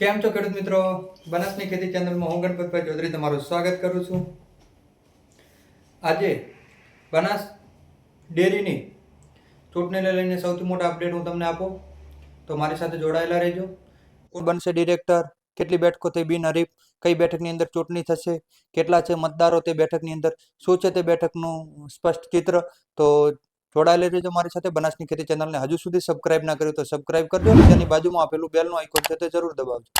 કેમ છો ખેડૂત મિત્રો? બનાસની ખેતી ચેનલમાં હું ગણપતભાઈ ચૌધરી તમારું સ્વાગત કરું છું. આજે બનાસ ડેરીની ચૂંટણીને લઈને સૌથી મોટા અપડેટ હું તમને આપું. તો મારી સાથે જોડાયેલા રહેજો. કોણ બનશે ડિરેક્ટર કેટલી બેઠકો તે બિનહરીફ કઈ બેઠકની અંદર ચૂંટણી થશે? કેટલા છે મતદારો તે બેઠકની અંદર? શું છે તે બેઠકનું સ્પષ્ટ ચિત્ર? તો જોડાયેલા રહેજો મારી સાથે બનાસની ખેતી ચેનલને હજુ સુધી સબસ્ક્રાઇબ ના કર્યું તો સબસ્ક્રાઇબ કરજો તેની બાજુમાં આપેલું બેલનું આઇકોન છે તે જરૂર દબાવજો.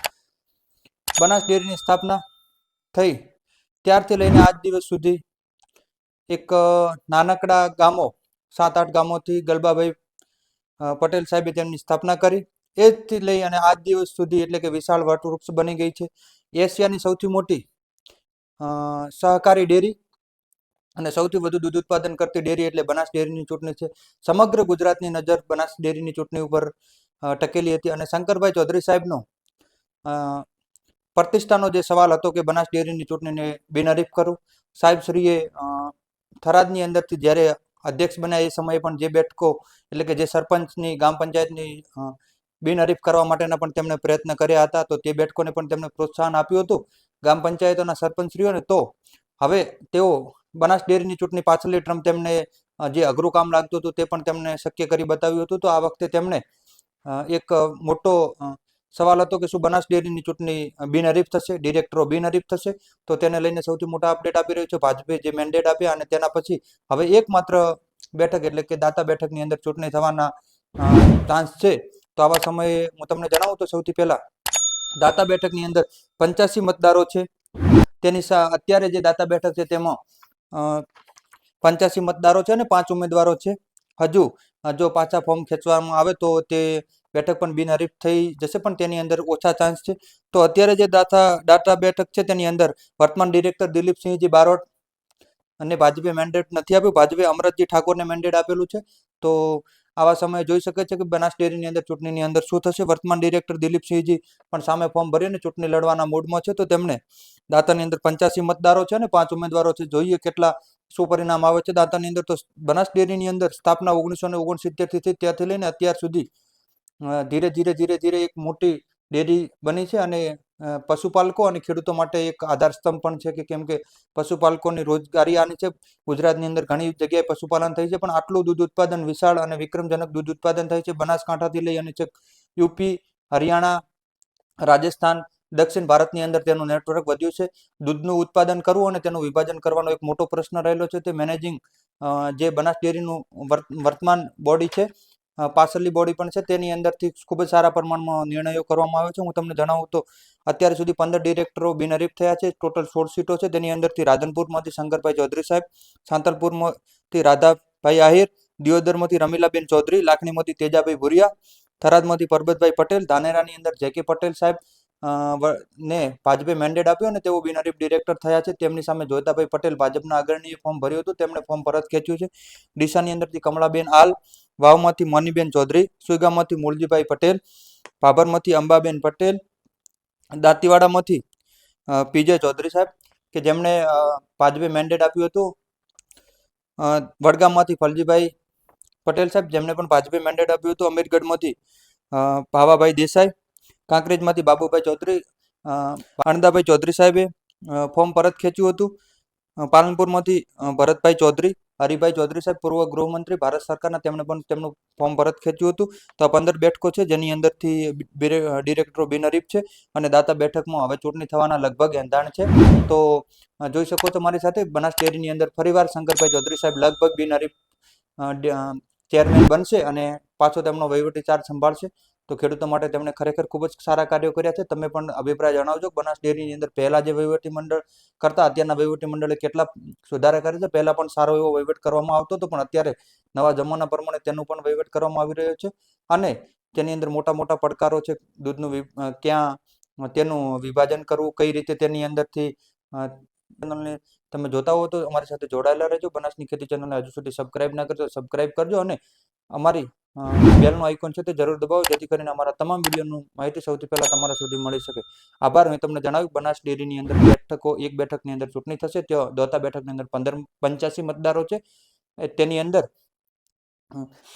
બનાસ ડેરીની સ્થાપના થઈ. ત્યારથી લઈને આજ દિવસ સુધી એક નાનકડા ગામો સાત આઠ ગામોથી ગલબાભાઈ પટેલ સાહેબે તેમની સ્થાપના કરી. એ જથી લઈ અને આજ દિવસ સુધી એટલે કે વિશાળ વટવૃક્ષ બની ગઈ છે. એશિયાની સૌથી મોટી સહકારી ડેરી અને સૌથી વધુ દૂધ ઉત્પાદન કરતી ડેરી એટલે બનાસ ડેરીની ચૂંટણી છે. સમગ્ર ગુજરાતની નજર બનાસ ડેરીની ચૂંટણી ઉપર ટકેલી હતી અને શંકરભાઈ ચૌધરી સાહેબનો પ્રતિષ્ઠાનો જે સવાલ હતો કે બનાસ ડેરીની ચૂંટણીને બિનહરીફ કરું, સાહેબશ્રીએ થરાદની અંદરથી જ્યારે અધ્યક્ષ બન્યા એ સમયે પણ જે બેઠકો એટલે કે જે સરપંચની ગ્રામ પંચાયતની બિનહરીફ કરવા માટેના પણ તેમણે પ્રયત્ન કર્યા હતા, તો તે બેઠકોને પણ તેમણે પ્રોત્સાહન આપ્યું હતું ગ્રામ પંચાયતોના સરપંચશ્રીઓને. તો હવે તેઓ બનાસ ડેરીની ચૂંટણી પાછળની ટર્મ તેમને જે અઘરું કામ લાગતું હતું તે પણ તેમને શક્ય કરી બતાવ્યું હતું. તો આ વખતે તેમણે એક મોટો સવાલ હતો કે શું બનાસ ડેરીની ચૂંટણી બિનહરીફ થશે? ડિરેક્ટરો બિનહરીફ થશે? તો તેને લઈને સૌથી મોટા અપડેટ આપી રહ્યું છે ભાજપે જે મેન્ડેટ આપ્યા અને તેના પછી હવે એકમાત્ર બેઠક એટલે કે દાતા બેઠકની અંદર ચૂંટણી થવાના ચાન્સ છે. તો આવા સમયે હું તમને જણાવું તો સૌથી પહેલા, દાતા બેઠકની અંદર પંચ્યાસી મતદારો છે. તેની અત્યારે જે દાતા બેઠક છે તેમાં પંચ્યાસી મતદારો છે અને પાંચ ઉમેદવારો છે. હજુ જો પાછા ફોર્મ ખેંચવામાં આવે તો તે બેઠક પણ બિનહરીફ થઈ જશે, પણ તેની અંદર ઓછા ચાન્સ છે. તો અત્યારે જે દાતા ડાટા બેઠક છે તેની અંદર વર્તમાન ડિરેક્ટર દિલીપસિંહજી બારોટ અને ભાજપે મેન્ડેટ નથી આપ્યું. ભાજપે અમરતજી ઠાકોરને મેન્ડેટ આપેલું છે. તો આવા સમયે જોઈ શકે છે કે બનાસ ડેરીની અંદર, ચૂંટણીની અંદર શું થશે? વર્તમાન ડિરેક્ટર દિલીપસિંહજી પણ સામે ફોર્મ ભરીને ચૂંટણી લડવાના મૂડમાં છે. તો તેમણે દાતાની અંદર પંચ્યાસી મતદારો છે અને પાંચ ઉમેદવારો છે. જોઈએ કેટલા શું પરિણામ આવે છે. દાતાની અંદર તો બનાસ ડેરીની અંદર સ્થાપના ઓગણીસો ને ઓગણસિત્તેરથી ત્યાંથી લઈને અત્યાર સુધી ધીરે ધીરે ધીરે ધીરે એક મોટી ડેરી બની છે અને પશુપાલકો અને ખેડૂતો માટે એક આધારસ્તંભ પણ છે કે કેમ કે પશુપાલકોની રોજગારી આની છે. ગુજરાતની અંદર ઘણી જગ્યાએ પશુપાલન થઈ છે, પણ આટલું દૂધ ઉત્પાદન વિશાળ અને વિક્રમજનક દૂધ ઉત્પાદન થાય છે. બનાસકાંઠાથી લઈ અને છેક યુપી, હરિયાણા, રાજસ્થાન, દક્ષિણ ભારતની અંદર તેનું નેટવર્ક વધ્યું છે. દૂધનું ઉત્પાદન કરવું અને તેનું વિભાજન કરવાનો એક મોટો પ્રશ્ન રહેલો છે. તે મેનેજિંગ જે બનાસ ડેરીનું વર્ત- વર્તમાન બોડી છે. પાછળની બોડી પણ છે. તેની અંદરથી ખૂબ જ સારા પ્રમાણમાં નિર્ણયો કરવામાં આવે છે. હું તમને જણાવું તો, અત્યાર સુધી પંદર ડિરેક્ટરો બિનહરીફ થયા છે. ટોટલ સોળ સીટો છે. તેની અંદરથી રાધનપુરમાંથી શંકરભાઈ ચૌધરી સાહેબ, સાંતલપુરમાંથી રાધાભાઈ આહિર, દિયોદરમાંથી રમીલાબેન ચૌધરી, લાખણીમાંથી તેજાભાઈ ભુરિયા, થરાદમાંથી પરબતભાઈ પટેલ, ધાનેરાની અંદર જે કે પટેલ સાહેબ ને ભાજપે મેન્ડેટ આપ્યો અને તેઓ બિનહરીફ ડિરેક્ટર થયા છે. તેમની સામે જોતાભાઈ પટેલ ભાજપના અગ્રણીએ ફોર્મ ભર્યું હતું. તેમણે ફોર્મ પરત ખેંચ્યું છે. ડીસાની અંદરથી કમળાબેન આલ વાવમાંથી મનીબેન ચૌધરી સુઈગામાંથી મૂળજીભાઈ પટેલ, ભાભરમાંથી અંબાબેન પટેલ, દાંતીવાડામાંથી પીજે ચૌધરી સાહેબ, કે જેમણે ભાજપે મેન્ડેટ આપ્યું હતું. વડગામમાંથી ફલજીભાઈ પટેલ સાહેબ જેમને પણ ભાજપે મેન્ડેટ આપ્યું હતું અમીરગઢમાંથી. ભાવાભાઈ દેસાઈ, કાંકરેજમાંથી બાબુભાઈ ચૌધરી આણંદાભાઈ ચૌધરી સાહેબે ફોર્મ પરત ખેંચ્યું હતું. પાલનપુરમાંથી ભરતભાઈ ચૌધરી હરિભાઈ ચૌધરી સાહેબ, પૂર્વ ગૃહમંત્રી, ભારત સરકારના તેમણે પણ તેમનું ફોર્મ પરત ખેંચ્યું હતું. તો આ પંદર બેઠકો છે, જેની અંદરથી ડિરેક્ટરો બિનહરીફ છે અને દાતા બેઠકમાં હવે ચૂંટણી થવાના લગભગ એંધાણ છે. તો જોઈ શકો છો મારી સાથે બનાસ ડેરીની અંદર ફરીવાર શંકરભાઈ ચૌધરી સાહેબ લગભગ બિનહરીફ ચેરમેન બનશે અને પાછો તેમનો વહીવટી ચાર્જ સંભાળશે. તો ખેડૂતો માટે તેમણે ખરેખર ખૂબ જ સારા કાર્યો કર્યા છે. તમે પણ અભિપ્રાય જણાવજો. બનાસ ડેરીની અંદર પહેલા જે વહીવટી મંડળ કરતા, અત્યારના વહીવટી મંડળે કેટલા સુધારા કરે છે? પહેલા પણ સારો એવો વહીવટ કરવામાં આવતો હતો, પણ અત્યારે નવા જમાના પ્રમાણે તેનું પણ વહીવટ કરવામાં આવી રહ્યો છે. અને તેની અંદર મોટા મોટા પડકારો છે. દૂધનું ક્યાં તેનું વિભાજન કરવું, કઈ રીતે તેની અંદરથી ચેનલને તમે જોતા હો તો અમારી સાથે જોડાયેલા રહેજો. બનાસની ખેતી ચેનલને હજુ સુધી સબસ્ક્રાઇબ ના કરજો સબસ્ક્રાઇબ કરજો અને અમારી બેલનો આઇકોન છે તે જરૂર દબાવો, જેથી કરીને અમારા તમામ વિડીયોનું માહિતી સૌથી પહેલા તમારા સુધી મળી શકે. આભાર, મેં તમને જણાવ્યું, બનાસ ડેરીની અંદર બેઠકો, એક બેઠકની અંદર ચૂંટણી થશે, ત્યાં દોતા બેઠકની અંદર પંદર, પંચ્યાસી મતદારો છે. તેની અંદર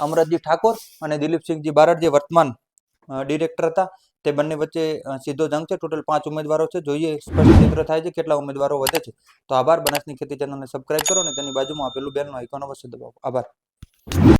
અમરતજી ઠાકોર અને દિલીપસિંહજી બારડ જે વર્તમાન ડિરેક્ટર હતા. તે બંને વચ્ચે સીધો જંગ છે. ટોટલ પાંચ ઉમેદવારો છે. જોઈએ સ્પષ્ટ ચિત્ર થાય છે કેટલા ઉમેદવારો વધે છે. તો આભાર, બનાસની ખેતી ચેનલને સબસ્ક્રાઇબ કરો અને તેની બાજુમાં આપેલું બેલનું આઇકોન અવશ્ય દબાવો. આભાર.